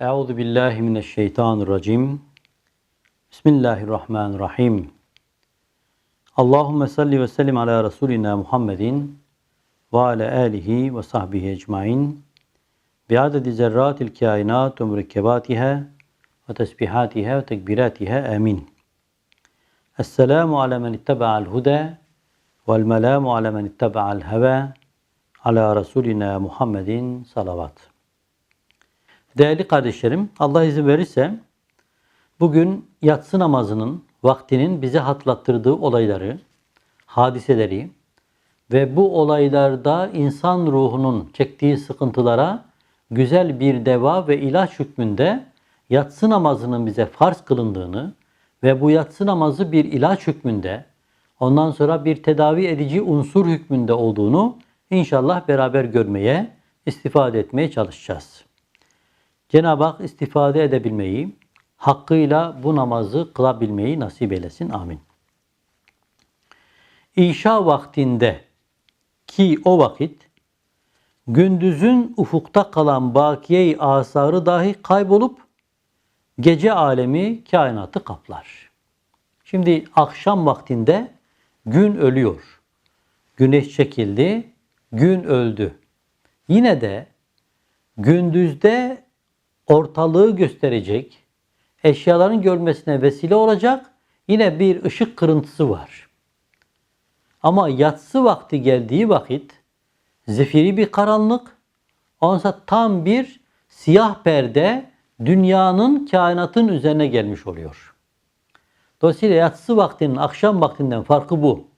Euzu billahi mineşşeytanirracim. Bismillahirrahmanirrahim. Allahumme salli ve sellim ala Resulina Muhammedin ve ala alihi ve sahbihi ecmain. Bi adedi zerratil kainat ve mürekkebatiha ve tesbihatiha ve tekbiratiha amin. Esselamu ala men ittaba'al huda vel melamu ala men ittaba'al heva ala Resulina Muhammedin salavat. Değerli kardeşlerim, Allah izin verirse bugün yatsı namazının vaktinin bize hatırlattırdığı olayları, hadiseleri ve bu olaylarda insan ruhunun çektiği sıkıntılara güzel bir deva ve ilaç hükmünde yatsı namazının bize farz kılındığını ve bu yatsı namazı bir ilaç hükmünde ondan sonra bir tedavi edici unsur hükmünde olduğunu inşallah beraber görmeye, istifade etmeye çalışacağız. Cenab-ı Hak istifade edebilmeyi, hakkıyla bu namazı kılabilmeyi nasip eylesin. Amin. İşa vaktinde ki o vakit gündüzün ufukta kalan bakiye asarı dahi kaybolup gece alemi kainatı kaplar. Şimdi akşam vaktinde gün ölüyor. Güneş çekildi, gün öldü. Yine de gündüzde ortalığı gösterecek, eşyaların görmesine vesile olacak yine bir ışık kırıntısı var. Ama yatsı vakti geldiği vakit zifiri bir karanlık, onsa tam bir siyah perde dünyanın kainatın üzerine gelmiş oluyor. Dolayısıyla yatsı vaktinin akşam vaktinden farkı bu.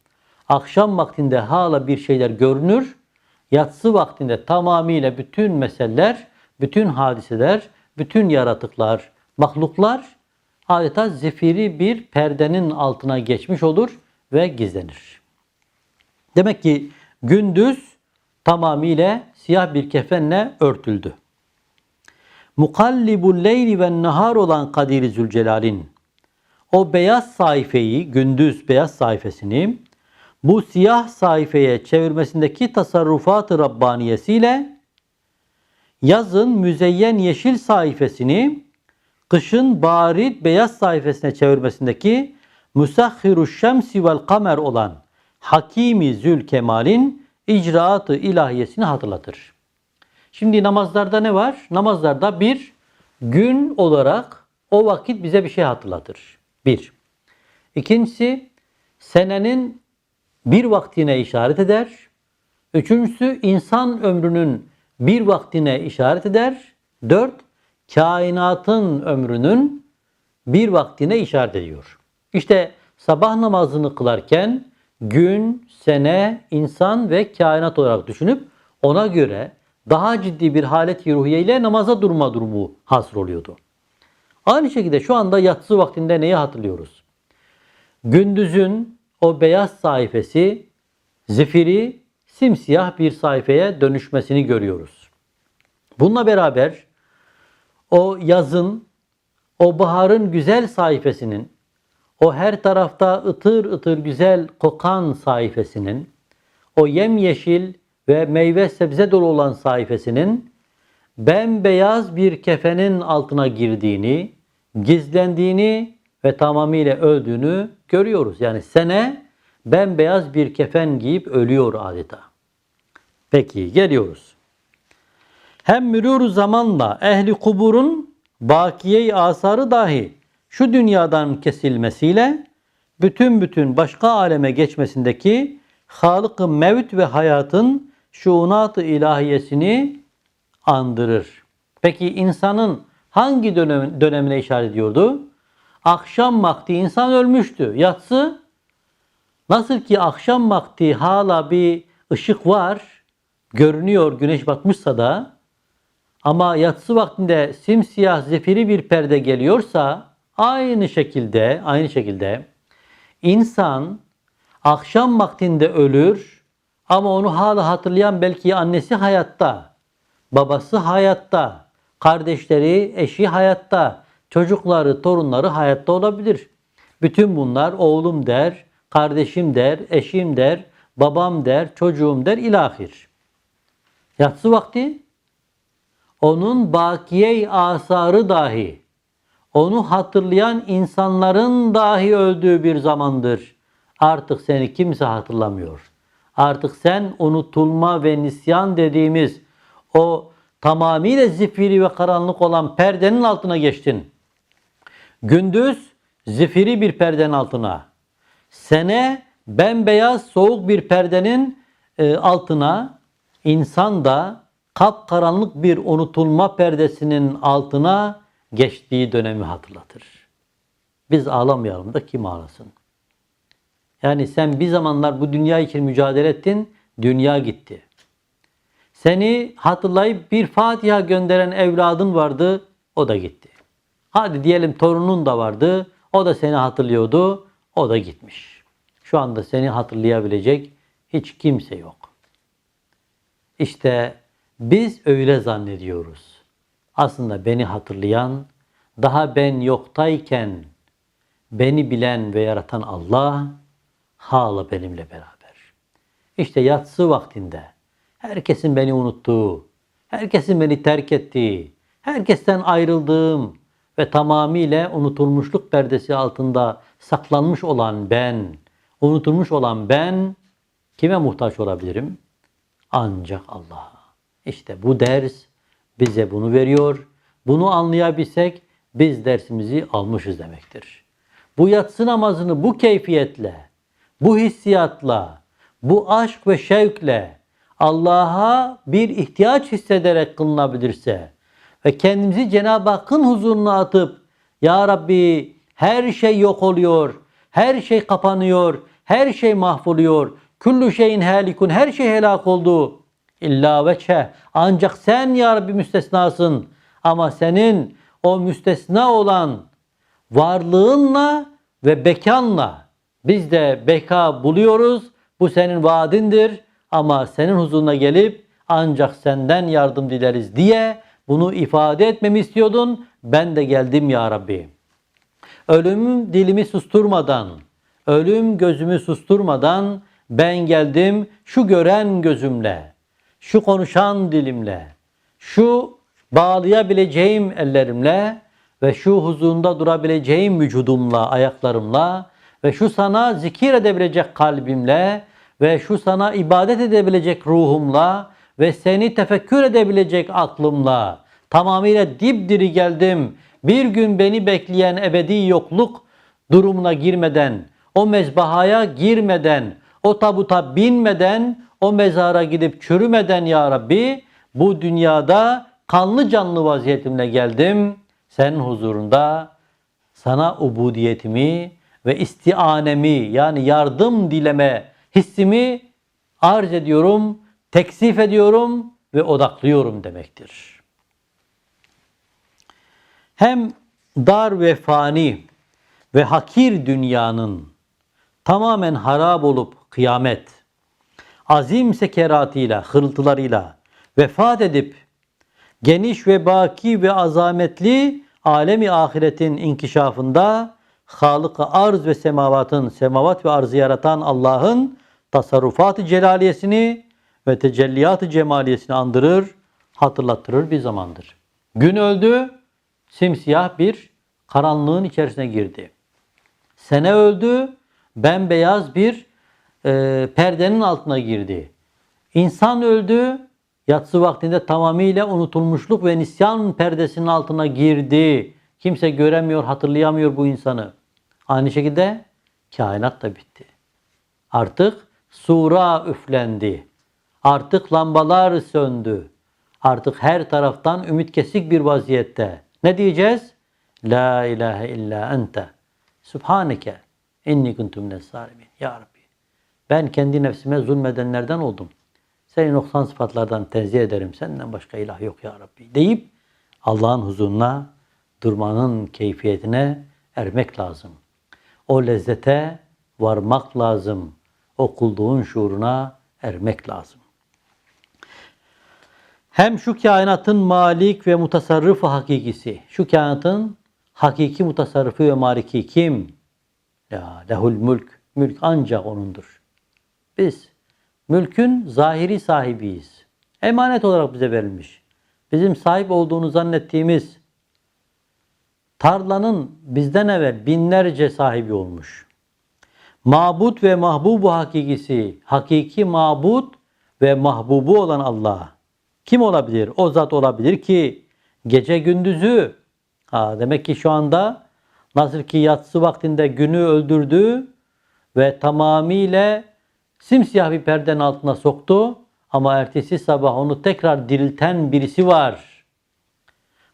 Akşam vaktinde hala bir şeyler görünür. Yatsı vaktinde tamamıyla bütün meseleler, bütün hadiseler, bütün yaratıklar, mahluklar adeta zifiri bir perdenin altına geçmiş olur ve gizlenir. Demek ki gündüz tamamıyla siyah bir kefenle örtüldü. Mukallibul leyli ve nahar olan Kadir Zülcelal'in o beyaz sayfayı, gündüz beyaz sayfasını bu siyah sayfaya çevirmesindeki tasarrufat-ı Rabbaniyesiyle yazın müzeyyen yeşil sayfasını kışın barit beyaz sayfasına çevirmesindeki Musahhiru şemsi vel kamer olan Hakimi Zülkemal'in icraatı ilahiyesini hatırlatır. Şimdi namazlarda ne var? Namazlarda bir gün olarak o vakit bize bir şey hatırlatır. Bir. İkincisi senenin bir vaktine işaret eder. Üçüncüsü insan ömrünün bir vaktine işaret eder. Dört, kainatın ömrünün bir vaktine işaret ediyor. İşte sabah namazını kılarken gün, sene, insan ve kainat olarak düşünüp ona göre daha ciddi bir halet-i ruhiye ile namaza durma durumu hasır oluyordu. Aynı şekilde şu anda yatsı vaktinde neyi hatırlıyoruz? Gündüzün o beyaz sayfası zifiri simsiyah bir sayfaya dönüşmesini görüyoruz. Bununla beraber o yazın, o baharın güzel sayfasının, o her tarafta ıtır ıtır güzel kokan sayfasının, o yemyeşil ve meyve sebze dolu olan sayfasının bembeyaz bir kefenin altına girdiğini, gizlendiğini ve tamamıyla öldüğünü görüyoruz. Yani sene bembeyaz bir kefen giyip ölüyor adeta. Peki geliyoruz. Hem mürür zamanla ehli kuburun bakiye asarı dahi şu dünyadan kesilmesiyle bütün bütün başka aleme geçmesindeki halık mevt ve hayatın şuunat-ı ilahiyesini andırır. Peki insanın hangi dönem, dönemine işaret ediyordu? Akşam vakti insan ölmüştü. Yatsı nasıl ki akşam vakti hala bir ışık var, görünüyor güneş batmışsa da ama yatsı vaktinde simsiyah zefiri bir perde geliyorsa aynı şekilde aynı şekilde insan akşam vaktinde ölür ama onu hala hatırlayan belki annesi hayatta, babası hayatta, kardeşleri, eşi hayatta, çocukları, torunları hayatta olabilir. Bütün bunlar oğlum der, kardeşim der, eşim der, babam der, çocuğum der ilahir. Yatsı vakti onun bakiye asarı dahi, onu hatırlayan insanların dahi öldüğü bir zamandır. Artık seni kimse hatırlamıyor. Artık sen unutulma ve nisyan dediğimiz o tamamıyla zifiri ve karanlık olan perdenin altına geçtin. Gündüz zifiri bir perdenin altına, sene bembeyaz soğuk bir perdenin e, altına, insan da kapkaranlık bir unutulma perdesinin altına geçtiği dönemi hatırlatır. Biz ağlamayalım da kim ağlasın? Yani sen bir zamanlar bu dünya için mücadele ettin, dünya gitti. Seni hatırlayıp bir Fatiha gönderen evladın vardı, o da gitti. Hadi diyelim torunun da vardı, o da seni hatırlıyordu, o da gitmiş. Şu anda seni hatırlayabilecek hiç kimse yok. İşte biz öyle zannediyoruz. Aslında beni hatırlayan, daha ben yoktayken beni bilen ve yaratan Allah hala benimle beraber. İşte yatsı vaktinde herkesin beni unuttuğu, herkesin beni terk ettiği, herkesten ayrıldığım ve tamamıyla unutulmuşluk perdesi altında saklanmış olan ben, unutulmuş olan ben kime muhtaç olabilirim? Ancak Allah'a. İşte bu ders bize bunu veriyor. Bunu anlayabilsek biz dersimizi almışız demektir. Bu yatsı namazını bu keyfiyetle, bu hissiyatla, bu aşk ve şevkle Allah'a bir ihtiyaç hissederek kılınabilirse ve kendimizi Cenab-ı Hakk'ın huzuruna atıp Ya Rabbi her şey yok oluyor, her şey kapanıyor, her şey mahvoluyor, küllü şeyin helikun, her şey helak oldu. İlla veçhe. Ancak sen ya Rabbi müstesnasın. Ama senin o müstesna olan varlığınla ve bekanla biz de beka buluyoruz. Bu senin vaadindir ama senin huzuruna gelip ancak senden yardım dileriz diye bunu ifade etmemi istiyordun. Ben de geldim ya Rabbi. Ölüm dilimi susturmadan, ölüm gözümü susturmadan ben geldim şu gören gözümle, şu konuşan dilimle, şu bağlayabileceğim ellerimle ve şu huzurunda durabileceğim vücudumla, ayaklarımla ve şu sana zikir edebilecek kalbimle ve şu sana ibadet edebilecek ruhumla ve seni tefekkür edebilecek aklımla tamamıyla dipdiri geldim. Bir gün beni bekleyen ebedi yokluk durumuna girmeden, o mezbahaya girmeden, o tabuta binmeden, o mezara gidip çürümeden ya Rabbi bu dünyada kanlı canlı vaziyetimle geldim. Senin huzurunda sana ubudiyetimi ve istianemi yani yardım dileme hissimi arz ediyorum, teksif ediyorum ve odaklıyorum demektir. Hem dar ve fani ve hakir dünyanın tamamen harap olup kıyamet, azim sekeratıyla, hırıltılarıyla vefat edip geniş ve baki ve azametli alemi ahiretin inkişafında Halık-ı arz ve semavatın, semavat ve arzı yaratan Allah'ın tasarrufat-ı celaliyesini ve tecelliyat-ı cemaliyesini andırır, hatırlattırır bir zamandır. Gün öldü, simsiyah bir karanlığın içerisine girdi. Sene öldü, bembeyaz bir e, perdenin altına girdi. İnsan öldü, yatsı vaktinde tamamıyla unutulmuşluk ve nisyan perdesinin altına girdi. Kimse göremiyor, hatırlayamıyor bu insanı. Aynı şekilde kainat da bitti. Artık sura üflendi. Artık lambalar söndü. Artık her taraftan ümit kesik bir vaziyette. Ne diyeceğiz? La ilahe illa ente. Subhaneke. İnni kuntum mines Ya Rabbi. Ben kendi nefsime zulmedenlerden oldum. Seni noksan sıfatlardan tenzih ederim. Senden başka ilah yok ya Rabbi. Deyip Allah'ın huzuruna durmanın keyfiyetine ermek lazım. O lezzete varmak lazım. O kulluğun şuuruna ermek lazım. Hem şu kainatın malik ve mutasarrıfı hakikisi, şu kainatın hakiki mutasarrıfı ve maliki kim? Ya lehul mülk, mülk ancak onundur. Biz mülkün zahiri sahibiyiz. Emanet olarak bize verilmiş. bizim sahip olduğunu zannettiğimiz tarlanın bizden evvel binlerce sahibi olmuş. Mabut ve mahbubu hakikisi, hakiki mabut ve mahbubu olan Allah. Kim olabilir? O zat olabilir ki gece gündüzü. Ha, demek ki şu anda nasıl ki yatsı vaktinde günü öldürdü ve tamamıyla simsiyah bir perdenin altına soktu. Ama ertesi sabah onu tekrar dirilten birisi var.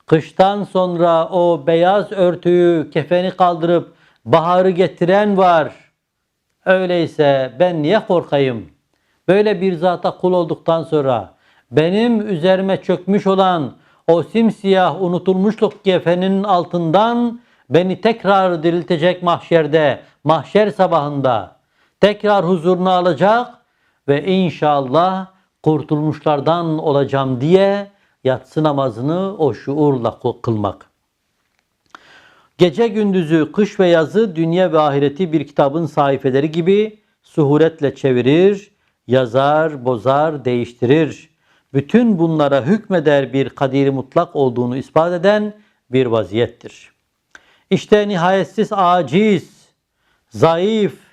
Kıştan sonra o beyaz örtüyü, kefeni kaldırıp baharı getiren var. Öyleyse ben niye korkayım? Böyle bir zata kul olduktan sonra benim üzerime çökmüş olan o simsiyah unutulmuşluk kefeninin altından beni tekrar diriltecek mahşerde, mahşer sabahında tekrar huzuruna alacak ve inşallah kurtulmuşlardan olacağım diye yatsı namazını o şuurla kılmak. Gece gündüzü, kış ve yazı, dünya ve ahireti bir kitabın sayfeleri gibi suhuretle çevirir, yazar, bozar, değiştirir. Bütün bunlara hükmeder bir kadiri mutlak olduğunu ispat eden bir vaziyettir. İşte nihayetsiz aciz, zayıf,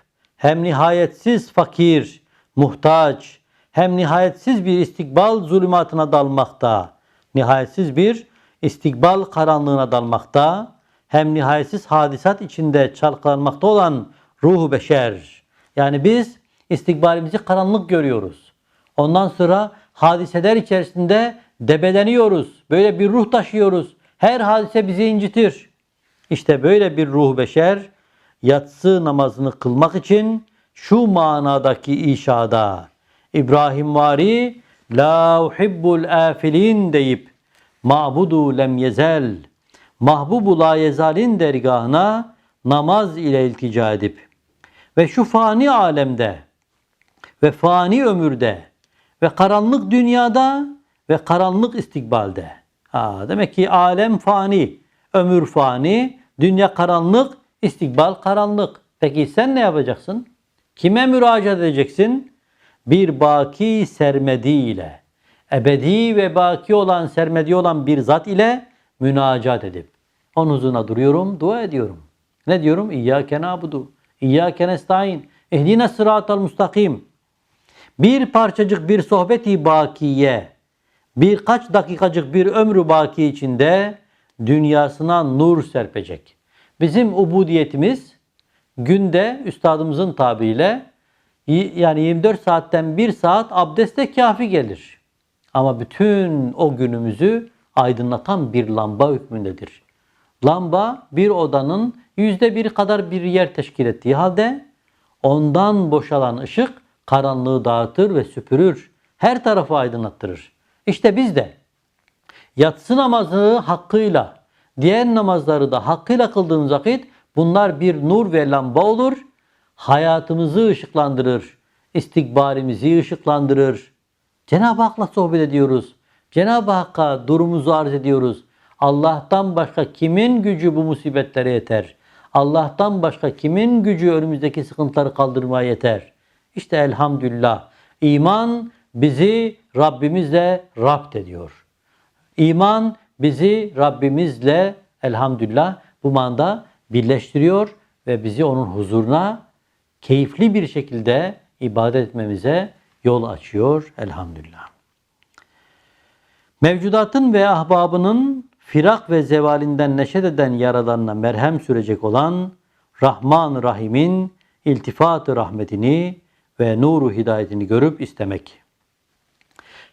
hem nihayetsiz fakir, muhtaç, hem nihayetsiz bir istikbal zulümatına dalmakta, nihayetsiz bir istikbal karanlığına dalmakta, hem nihayetsiz hadisat içinde çalkalanmakta olan ruhu beşer. Yani biz istikbalimizi karanlık görüyoruz. Ondan sonra hadiseler içerisinde debeleniyoruz. Böyle bir ruh taşıyoruz. Her hadise bizi incitir. İşte böyle bir ruh beşer yatsı namazını kılmak için şu manadaki işada İbrahim vari la uhibbul afilin deyip mabudu lem yezel mahbubu la yezalin dergahına namaz ile iltica edip ve şu fani alemde ve fani ömürde ve karanlık dünyada ve karanlık istikbalde. Ha, demek ki alem fani, ömür fani, dünya karanlık, istikbal karanlık. Peki sen ne yapacaksın? Kime müracaat edeceksin? Bir baki sermedi ile, ebedi ve baki olan sermedi olan bir zat ile münacat edip onun huzuruna duruyorum, dua ediyorum. Ne diyorum? İyyâke nâbudu, İyyâke nestaîn, ehdine sıratal mustakim. Bir parçacık bir sohbeti bakiye, birkaç dakikacık bir ömrü baki içinde dünyasına nur serpecek. Bizim ubudiyetimiz günde üstadımızın tabiriyle yani 24 saatten 1 saat abdeste kafi gelir. Ama bütün o günümüzü aydınlatan bir lamba hükmündedir. Lamba bir odanın yüzde bir kadar bir yer teşkil ettiği halde ondan boşalan ışık karanlığı dağıtır ve süpürür. Her tarafı aydınlattırır. İşte biz de yatsı namazı hakkıyla, diğer namazları da hakkıyla kıldığımız vakit bunlar bir nur ve lamba olur. Hayatımızı ışıklandırır. istikbalimizi ışıklandırır. Cenab-ı Hak'la sohbet ediyoruz. Cenab-ı Hakk'a durumumuzu arz ediyoruz. Allah'tan başka kimin gücü bu musibetlere yeter? Allah'tan başka kimin gücü önümüzdeki sıkıntıları kaldırmaya yeter? İşte elhamdülillah iman bizi Rabbimizle rapt ediyor. İman bizi Rabbimizle elhamdülillah bu manda birleştiriyor ve bizi onun huzuruna keyifli bir şekilde ibadet etmemize yol açıyor elhamdülillah. Mevcudatın ve ahbabının firak ve zevalinden neşet eden yaralarına merhem sürecek olan Rahman Rahim'in iltifat rahmetini ve nuru hidayetini görüp istemek.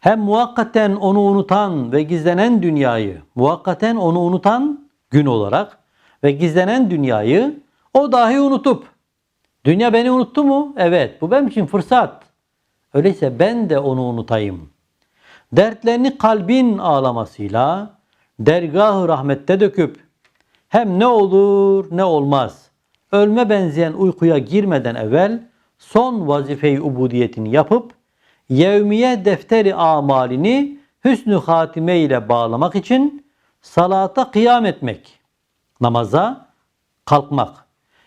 Hem muhakkaten onu unutan ve gizlenen dünyayı, muhakkaten onu unutan gün olarak ve gizlenen dünyayı o dahi unutup dünya beni unuttu mu? Evet, bu benim için fırsat. Öyleyse ben de onu unutayım. Dertlerini kalbin ağlamasıyla dergah rahmette döküp hem ne olur ne olmaz. Ölme benzeyen uykuya girmeden evvel son vazifeyi ubudiyetini yapıp yevmiye defteri amalini hüsnü hatime ile bağlamak için salata kıyam etmek, namaza kalkmak.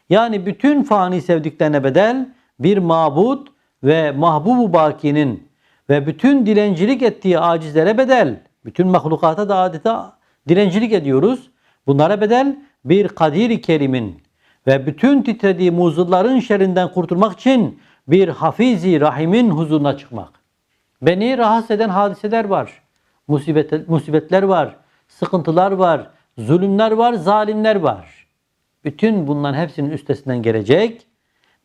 Yani bütün fani sevdiklerine bedel bir mabut ve mahbubu bakinin ve bütün dilencilik ettiği acizlere bedel Bütün mahlukata da adeta direncilik ediyoruz. Bunlara bedel bir Kadir-i Kerim'in ve bütün titrediği muzulların şerrinden kurtulmak için bir Hafizi Rahim'in huzuruna çıkmak. Beni rahatsız eden hadiseler var. Musibet, musibetler var. Sıkıntılar var. Zulümler var. Zalimler var. Bütün bunların hepsinin üstesinden gelecek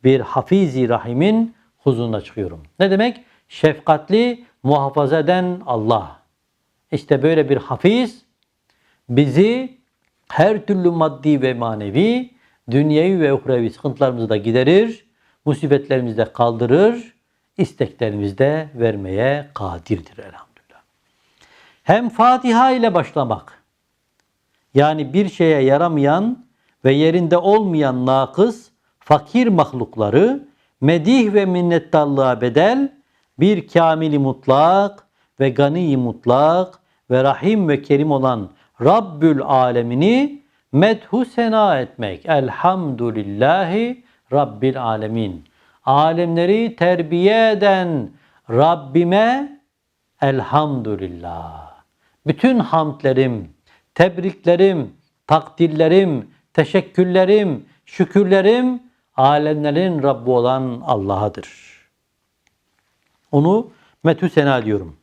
bir Hafizi Rahim'in huzuruna çıkıyorum. Ne demek? Şefkatli, muhafaza eden Allah. İşte böyle bir hafiz bizi her türlü maddi ve manevi, dünyevi ve uhrevi sıkıntılarımızı da giderir, musibetlerimizi de kaldırır, isteklerimizi de vermeye kadirdir elhamdülillah. Hem Fatiha ile başlamak, yani bir şeye yaramayan ve yerinde olmayan nakıs, fakir mahlukları medih ve minnettarlığa bedel bir kamili mutlak ve gani mutlak ve rahim ve kerim olan Rabbül alemini medhu sena etmek. Elhamdülillahi Rabbil alemin. Alemleri terbiye eden Rabbime elhamdülillah. Bütün hamdlerim, tebriklerim, takdirlerim, teşekkürlerim, şükürlerim alemlerin Rabbi olan Allah'adır. Onu metü sena diyorum.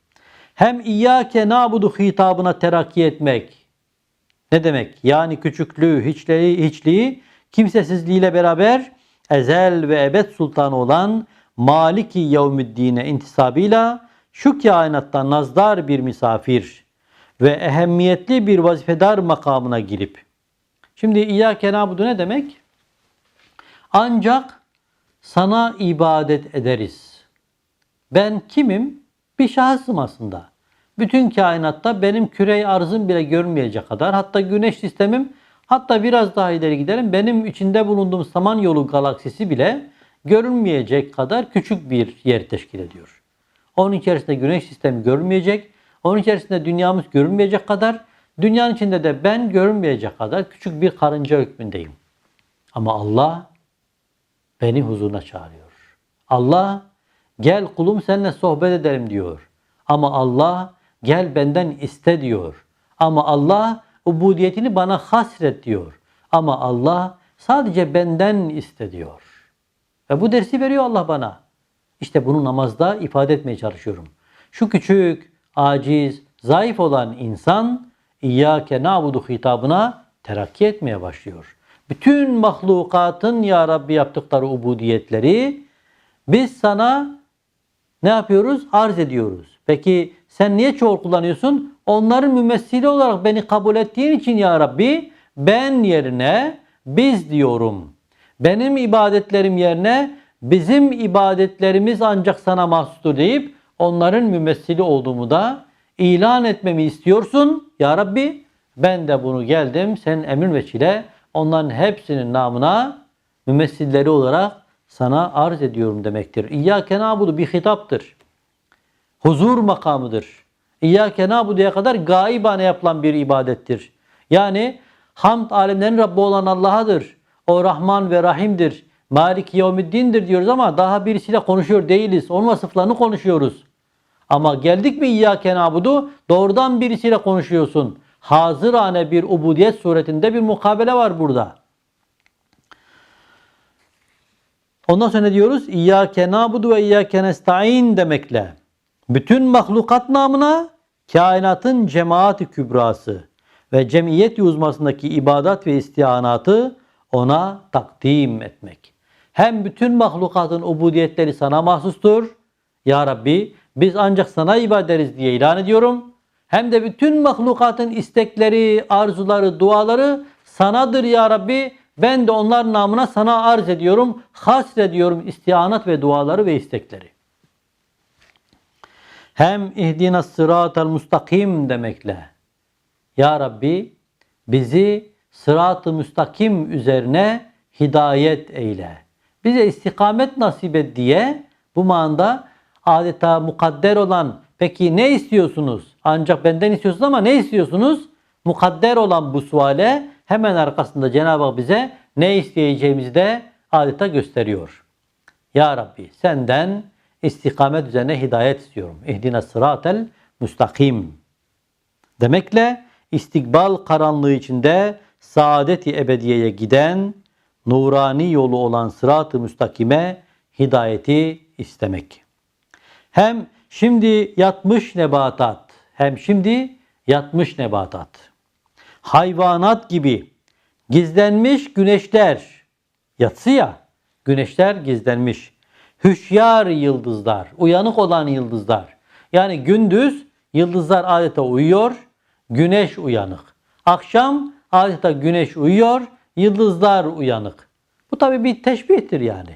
Hem İyyâke nâbudu hitabına terakki etmek. Ne demek? Yani küçüklüğü, hiçliği, hiçliği kimsesizliğiyle beraber ezel ve ebed sultanı olan Maliki Yevmiddin'e intisabıyla şu kainatta nazdar bir misafir ve ehemmiyetli bir vazifedar makamına girip. Şimdi İyyâke nâbudu ne demek? Ancak sana ibadet ederiz. Ben kimim? Bir şahsım aslında. Bütün kainatta benim kürey arzım bile görmeyecek kadar hatta güneş sistemim hatta biraz daha ileri gidelim benim içinde bulunduğum Samanyolu galaksisi bile görünmeyecek kadar küçük bir yer teşkil ediyor. Onun içerisinde güneş sistemi görünmeyecek. Onun içerisinde dünyamız görünmeyecek kadar dünyanın içinde de ben görünmeyecek kadar küçük bir karınca hükmündeyim. Ama Allah beni huzuruna çağırıyor. Allah gel kulum seninle sohbet edelim diyor. Ama Allah gel benden iste diyor. Ama Allah ubudiyetini bana hasret diyor. Ama Allah sadece benden iste diyor. Ve bu dersi veriyor Allah bana. İşte bunu namazda ifade etmeye çalışıyorum. Şu küçük, aciz, zayıf olan insan İyyâke na'budu hitabına terakki etmeye başlıyor. Bütün mahlukatın ya Rabbi yaptıkları ubudiyetleri biz sana ne yapıyoruz? Arz ediyoruz. Peki sen niye çoğul kullanıyorsun? Onların mümessili olarak beni kabul ettiğin için ya Rabbi ben yerine biz diyorum. Benim ibadetlerim yerine bizim ibadetlerimiz ancak sana mahsustur deyip onların mümessili olduğumu da ilan etmemi istiyorsun. Ya Rabbi ben de bunu geldim senin emrin veçile onların hepsinin namına mümessilleri olarak sana arz ediyorum demektir. İyyâke nâbudu bir hitaptır. Huzur makamıdır. İyyâke nâbudu'ya kadar gaibane yapılan bir ibadettir. Yani hamd alemlerin Rabbi olan Allah'adır. O Rahman ve Rahim'dir. Malik Yevmiddin'dir diyoruz ama daha birisiyle konuşuyor değiliz. Onun vasıflarını konuşuyoruz. Ama geldik mi İyyâke nâbudu doğrudan birisiyle konuşuyorsun. Hazırane bir ubudiyet suretinde bir mukabele var burada. Ondan sonra ne diyoruz? İyyâke nâbudu ve iyyâke nesta'in demekle. Bütün mahlukat namına kainatın cemaati kübrası ve cemiyet uzmasındaki ibadat ve istihanatı ona takdim etmek. Hem bütün mahlukatın ubudiyetleri sana mahsustur. Ya Rabbi biz ancak sana ibadet ederiz diye ilan ediyorum. Hem de bütün mahlukatın istekleri, arzuları, duaları sanadır ya Rabbi. Ben de onlar namına sana arz ediyorum, has ediyorum istihanat ve duaları ve istekleri. Hem ihdina sıratel mustakim demekle. Ya Rabbi bizi sırat-ı müstakim üzerine hidayet eyle. Bize istikamet nasip et diye bu manada adeta mukadder olan peki ne istiyorsunuz? Ancak benden istiyorsunuz ama ne istiyorsunuz? Mukadder olan bu suale hemen arkasında Cenab-ı Hak bize ne isteyeceğimizi de adeta gösteriyor. Ya Rabbi senden istikamet üzerine hidayet istiyorum. İhdina sıratel müstakim. Demekle istikbal karanlığı içinde saadeti ebediyeye giden nurani yolu olan sırat-ı müstakime hidayeti istemek. Hem şimdi yatmış nebatat, hem şimdi yatmış nebatat. Hayvanat gibi gizlenmiş güneşler, yatsı ya, güneşler gizlenmiş. Hüşyar yıldızlar, uyanık olan yıldızlar. Yani gündüz yıldızlar adeta uyuyor, güneş uyanık. Akşam adeta güneş uyuyor, yıldızlar uyanık. Bu tabi bir teşbihtir yani.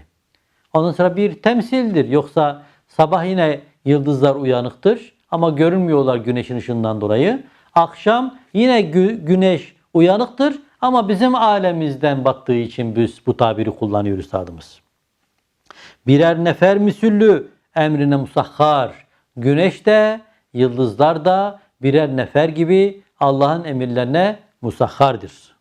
Ondan sonra bir temsildir. Yoksa sabah yine yıldızlar uyanıktır ama görünmüyorlar güneşin ışığından dolayı. Akşam yine gü- güneş uyanıktır ama bizim alemimizden battığı için biz bu tabiri kullanıyor üstadımız. Birer nefer misüllü emrine musahhar. Güneş de yıldızlar da birer nefer gibi Allah'ın emirlerine musahhardır.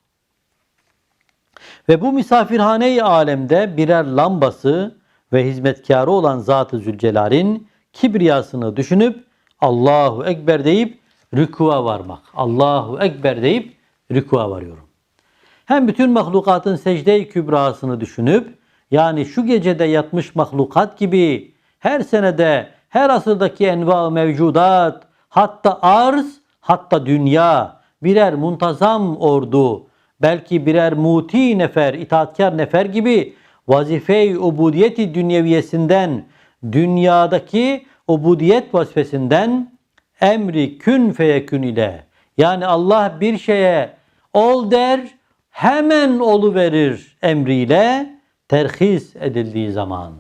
Ve bu misafirhane-i alemde birer lambası ve hizmetkarı olan Zat-ı Zülcelal'in kibriyasını düşünüp Allahu Ekber deyip rükûa varmak. Allahu Ekber deyip rükûa varıyorum. Hem bütün mahlukatın secde-i kübrasını düşünüp yani şu gecede yatmış mahlukat gibi her senede her asırdaki enva mevcudat hatta arz hatta dünya birer muntazam ordu belki birer muti nefer itaatkar nefer gibi vazife-i ubudiyeti dünyeviyesinden dünyadaki ubudiyet vazifesinden emri kün feyekün ile. Yani Allah bir şeye ol der hemen olu verir emriyle terhis edildiği zaman.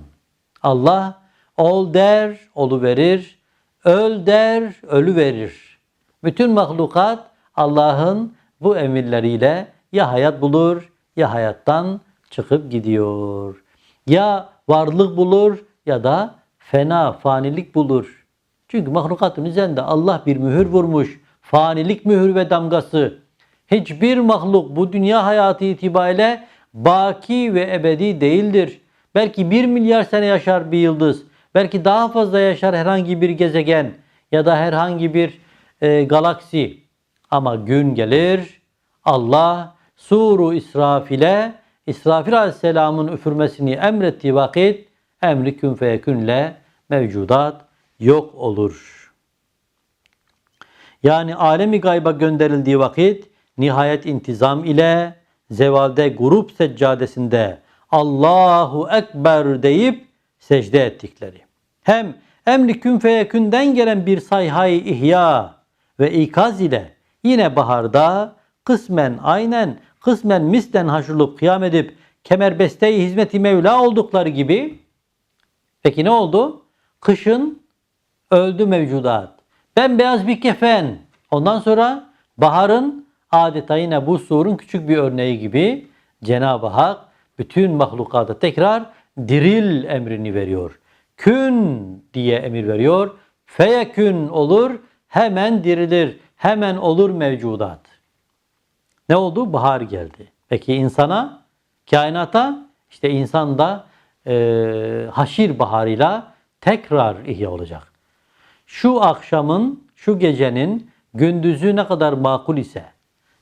Allah ol der, olu verir, öl der, ölü verir. Bütün mahlukat Allah'ın bu emirleriyle ya hayat bulur ya hayattan çıkıp gidiyor. Ya varlık bulur ya da fena, fanilik bulur. Çünkü mahlukatın üzerinde Allah bir mühür vurmuş. Fanilik mühür ve damgası. Hiçbir mahluk bu dünya hayatı itibariyle baki ve ebedi değildir. Belki bir milyar sene yaşar bir yıldız. Belki daha fazla yaşar herhangi bir gezegen ya da herhangi bir e, galaksi. Ama gün gelir Allah suru İsrafil'e İsrafil Aleyhisselam'ın üfürmesini emrettiği vakit emri kün feyekünle mevcudat yok olur. Yani alemi gayba gönderildiği vakit nihayet intizam ile zevalde grup seccadesinde Allahu Ekber deyip secde ettikleri. Hem emri kün feyekünden gelen bir sayhay ihya ve ikaz ile yine baharda kısmen aynen kısmen mislen haşrolup kıyam edip kemerbeste-i hizmeti Mevla oldukları gibi peki ne oldu? Kışın öldü mevcudat. Bembeyaz bir kefen. Ondan sonra baharın adeta yine bu surun küçük bir örneği gibi Cenab-ı Hak bütün mahlukata tekrar diril emrini veriyor. Kün diye emir veriyor. Feyekün olur, hemen dirilir, hemen olur mevcudat. Ne oldu? Bahar geldi. Peki insana, kainata, işte insan da e, haşir baharıyla tekrar ihya olacak. Şu akşamın, şu gecenin gündüzü ne kadar makul ise,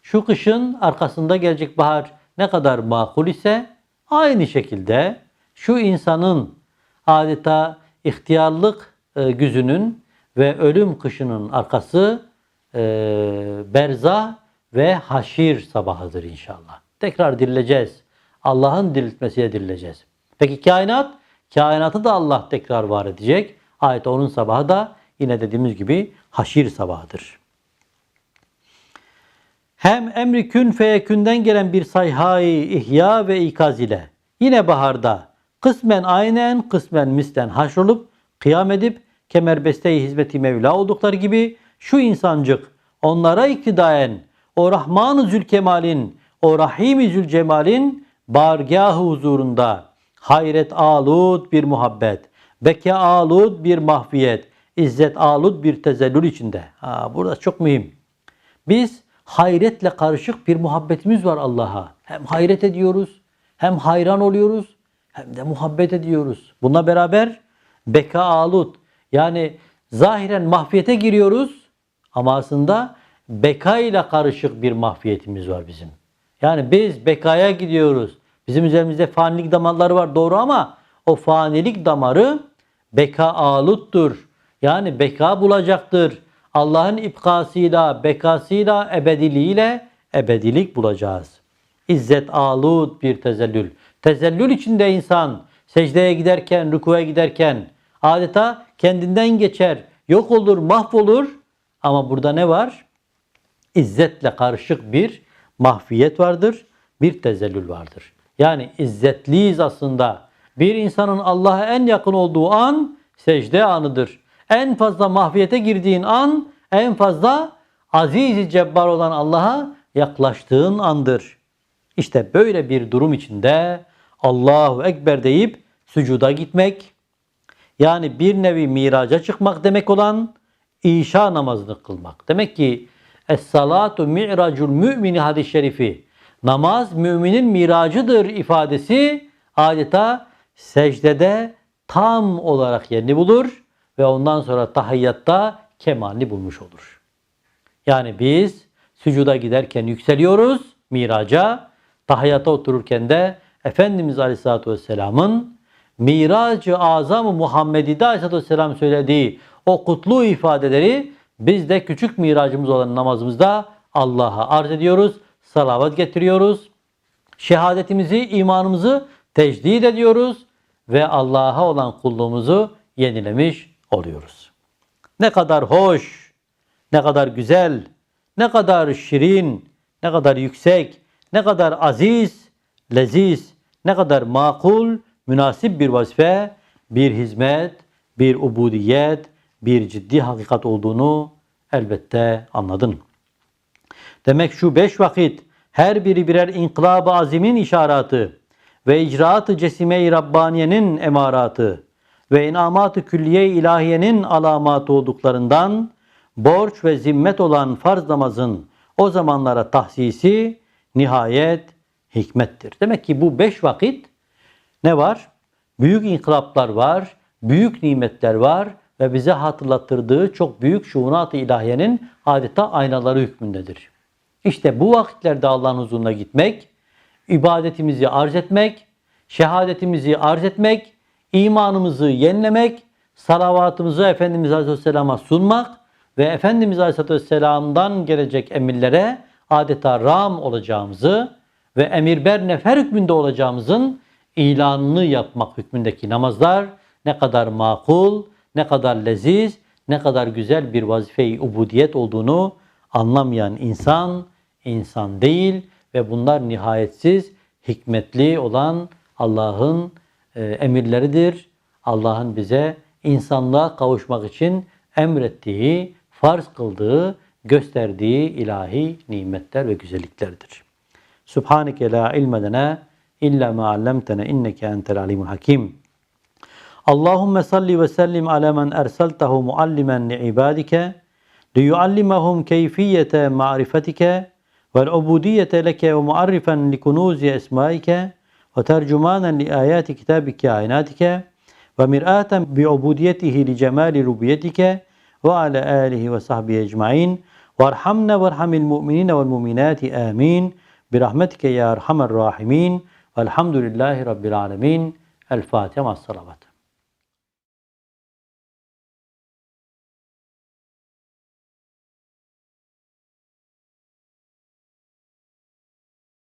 şu kışın arkasında gelecek bahar ne kadar makul ise, aynı şekilde şu insanın adeta ihtiyarlık e, güzünün ve ölüm kışının arkası e, berzah ve haşir sabahıdır inşallah. Tekrar dirileceğiz. Allah'ın diriltmesiyle dirileceğiz. Peki kainat? Kainatı da Allah tekrar var edecek. Ayet onun sabahı da yine dediğimiz gibi haşir sabahıdır. Hem emri kün feyekünden gelen bir sayhayı ihya ve ikaz ile yine baharda kısmen aynen kısmen mislen haşrolup kıyam edip kemerbeste-i hizmeti Mevla oldukları gibi şu insancık onlara iktidayen o Rahman-ı Zülkemal'in o Rahim-i Zülcemal'in bargahı huzurunda hayret alud bir muhabbet, beke alud bir mahfiyet, izzet alud bir tezellül içinde. Ha, burada çok mühim. Biz hayretle karışık bir muhabbetimiz var Allah'a. Hem hayret ediyoruz, hem hayran oluyoruz, hem de muhabbet ediyoruz. Bununla beraber beka alut yani zahiren mahfiyete giriyoruz ama aslında beka ile karışık bir mahfiyetimiz var bizim. Yani biz bekaya gidiyoruz. Bizim üzerimizde fanilik damarları var doğru ama o fanilik damarı beka aluttur. Yani beka bulacaktır. Allah'ın ipkasıyla, bekasıyla, ebediliğiyle ebedilik bulacağız. İzzet alut bir tezellül. Tezellül içinde insan secdeye giderken, rükuya giderken adeta kendinden geçer, yok olur, mahvolur. Ama burada ne var? İzzetle karışık bir mahfiyet vardır, bir tezellül vardır. Yani izzetliyiz aslında. Bir insanın Allah'a en yakın olduğu an secde anıdır. En fazla mahfiyete girdiğin an, en fazla aziz cebbar olan Allah'a yaklaştığın andır. İşte böyle bir durum içinde Allahu Ekber deyip sücuda gitmek, yani bir nevi miraca çıkmak demek olan işa namazını kılmak. Demek ki Es-salatu mi'racul mümini hadis-i şerifi. Namaz müminin miracıdır ifadesi adeta secdede tam olarak yerini bulur ve ondan sonra tahiyyatta kemalini bulmuş olur. Yani biz sücuda giderken yükseliyoruz miraca, tahiyyata otururken de Efendimiz Aleyhisselatü Vesselam'ın Miracı Azam-ı Muhammedi'de Aleyhisselatü Vesselam söylediği o kutlu ifadeleri biz de küçük miracımız olan namazımızda Allah'a arz ediyoruz. Salavat getiriyoruz. Şehadetimizi, imanımızı tecdid ediyoruz ve Allah'a olan kulluğumuzu yenilemiş oluyoruz. Ne kadar hoş, ne kadar güzel, ne kadar şirin, ne kadar yüksek, ne kadar aziz, leziz, ne kadar makul, münasip bir vazife, bir hizmet, bir ubudiyet, bir ciddi hakikat olduğunu elbette anladın. Demek şu beş vakit her biri birer inkılab-ı azimin işaratı ve icraat-ı cesime-i Rabbaniye'nin emaratı ve inamat-ı külliye ilahiyenin alamatı olduklarından borç ve zimmet olan farz namazın o zamanlara tahsisi nihayet hikmettir. Demek ki bu beş vakit ne var? Büyük inkılaplar var, büyük nimetler var ve bize hatırlattırdığı çok büyük şuunat-ı ilahiyenin adeta aynaları hükmündedir. İşte bu vakitlerde Allah'ın huzuruna gitmek, ibadetimizi arz etmek, şehadetimizi arz etmek, imanımızı yenilemek, salavatımızı Efendimiz Aleyhisselam'a sunmak ve Efendimiz Aleyhisselam'dan gelecek emirlere adeta ram olacağımızı ve emir ber nefer hükmünde olacağımızın ilanını yapmak hükmündeki namazlar ne kadar makul, ne kadar leziz, ne kadar güzel bir vazife-i ubudiyet olduğunu anlamayan insan, insan değil ve bunlar nihayetsiz, hikmetli olan Allah'ın emirleridir. Allah'ın bize insanlığa kavuşmak için emrettiği, farz kıldığı, gösterdiği ilahi nimetler ve güzelliklerdir. Subhaneke la ilme lena illa ma allamtena inneke entel alimul hakim. Allahümme salli ve sellim ala men erseltehu muallimen li ibadike liyuallimahum keyfiyete ma'rifetike vel ubudiyete leke ve muarrifen li kunuzi esmaike ve tercümanen li ayati kitabike aynatike ve mir'aten bi ubudiyetihi li cemali rubiyetike ve ala alihi ve sahbihi ecmain varhamna varhamil mu'minine vel mu'minati amin birahmetike ya erhamer